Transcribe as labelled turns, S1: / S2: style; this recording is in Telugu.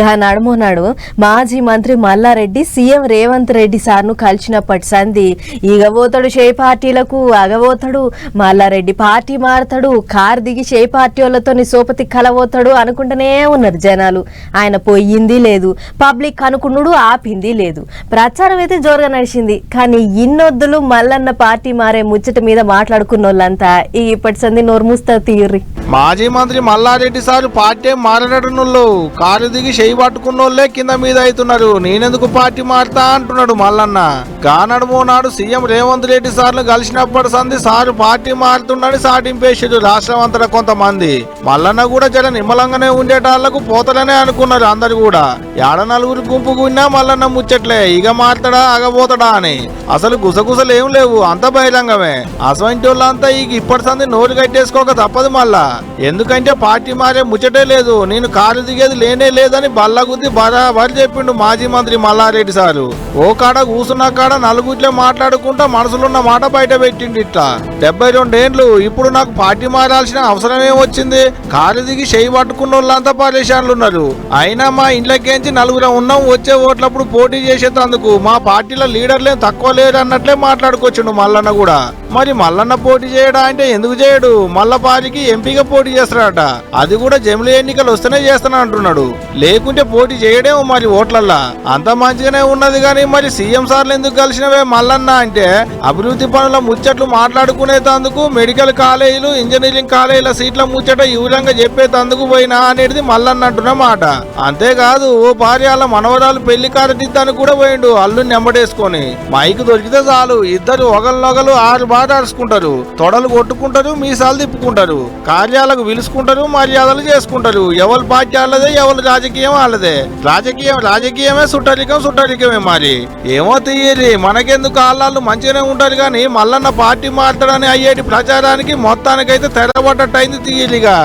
S1: గా నడుమోనాడు. మాజీ మంత్రి మల్లారెడ్డి సీఎం రేవంత్ రెడ్డి సార్ను కలిసినప్పటి సంధి. ఈగబోతాడు షే పార్టీలకు అగబోతాడు మల్లారెడ్డి పార్టీ మారతాడు. కారు దిగి షే పార్టీ వాళ్ళతో సోపతి కలబోతాడు అనుకుంటూనే ఉన్నారు జనాలు. ఆయన పోయింది లేదు. పబ్లిక్ అనుకున్నాడు ఆపింది లేదు. ప్రచారం అయితే జోరుగా నడిచింది. కానీ ఇన్నొద్దులు మల్లన్న పార్టీ మారే ముచ్చట మీద మాట్లాడుకున్న వాళ్ళంతా ఈ ఇప్పటి సంధి నోరు మూస్తా తీర్రి
S2: మాజీ మంత్రి మల్లారెడ్డి సార్ పార్టీ మారడనుళ్ళు కారు దిగి చేయి పట్టుకున్నోళ్ళే కింద మీద అవుతున్నారు. నేనెందుకు పార్టీ మారుతా అంటున్నాడు మల్లన్న. కానడు నాడు సీఎం రేవంత్ రెడ్డి సార్లు కలిసినప్పటి సంది సారు పార్టీ మారుతుండని సాటింపేసారు రాష్ట్రం అంతటా కొంతమంది. మల్లన్న కూడా జర నిమ్మలంగానే ఉండేటాళ్ళకు పోతలనే అనుకున్నారు అందరు కూడా. ఏడ నలుగురు గుంపు గున్నా మల్లన్న ముచ్చట్లే ఇక మారుతాడా అగబోతాడా అని. అసలు గుసగుసలు ఏం లేవు అంత బహిరంగమే. అసంటి వాళ్ళంతా ఇక ఇప్పటి సంది నోరు కట్టేసుకోక తప్పదు మళ్ళా. ఎందుకంటే పార్టీ మారే ముచ్చటే లేదు. నేను కారు దిగేది లేనే లేదని బల్లగుద్ది బరాబరి చెప్పిండు మాజీ మంత్రి మల్లారెడ్డి సారు. ఓ కాడ కూసున్న కాడ నలుగురిలో మాట్లాడుకుంటా మనసులున్న మాట బయట పెట్టిండు ఇట్లా డెబ్బై రెండేండ్లు ఇప్పుడు నాకు పార్టీ మారాల్సిన అవసరం ఏమొచ్చింది కారు దిగి చేయి పట్టుకున్న వాళ్ళంతా పరేషాన్లు ఉన్నారు అయినా మా ఇంట్లోకేంచి నలుగురం ఉన్నాం వచ్చే ఓట్లప్పుడు పోటీ చేసేటందుకు మా పార్టీలో లీడర్లేం తక్కువ లేరు అన్నట్లే మాట్లాడుకొచ్చిండు మల్లన్న కూడా. మరి మల్లన్న పోటీ చేయడా అంటే ఎందుకు చేయడు? మల్ల పార్టీకి ఎంపీగా పోటీ చేస్తాడట అది కూడా జమిలీ ఎన్నికలు వస్తేనే చేస్తాను అంటున్నాడు. లేకుంటే పోటీ చేయడే మరి ఓట్లల్లా. అంత మంచిగానే ఉన్నది కానీ మరి సీఎం సార్లు ఎందుకు కలిసినవే మల్లన్న అంటే అభివృద్ధి పనుల ముచ్చట్లు మాట్లాడుకునేటందుకు మెడికల్ కాలేజీలు ఇంజనీరింగ్ కాలేజీల సీట్ల ముచ్చట ఈ విధంగా చెప్పేటందుకు పోయినా అనేది మల్లన్న అంటున్న మాట. అంతేకాదు ఓ భార్య వాళ్ళ మనవరాలు పెళ్ళి కారటిద్దానికి కూడా పోయిండు అల్లు నెంబడేసుకొని మైక్ దొరికితే చాలు. ఇద్దరు ఒకరినొకరు ఆరు బాట ఆడుచుకుంటారు తొడలు కొట్టుకుంటారు మీసాలు తిప్పుకుంటారు. కార్యాలకు పిలుచుకుంటారు మర్యాదలు చేసుకుంటారు. ఎవరి పార్టీ వాళ్ళదే ఎవరి రాజకీయం వాళ్ళదే. రాజకీయం రాజకీయమే సుట్టరికం సుట్టరికమే మరి. ఏమో తీయరి మనకెందుకు ఆళ్ళు మంచిగానే ఉంటారు కానీ మల్లన్న పార్టీ మారుతాడని అయ్యేటి ప్రచారానికి మొత్తానికైతే తెరబడ్డట్టయింది తీయరిగా.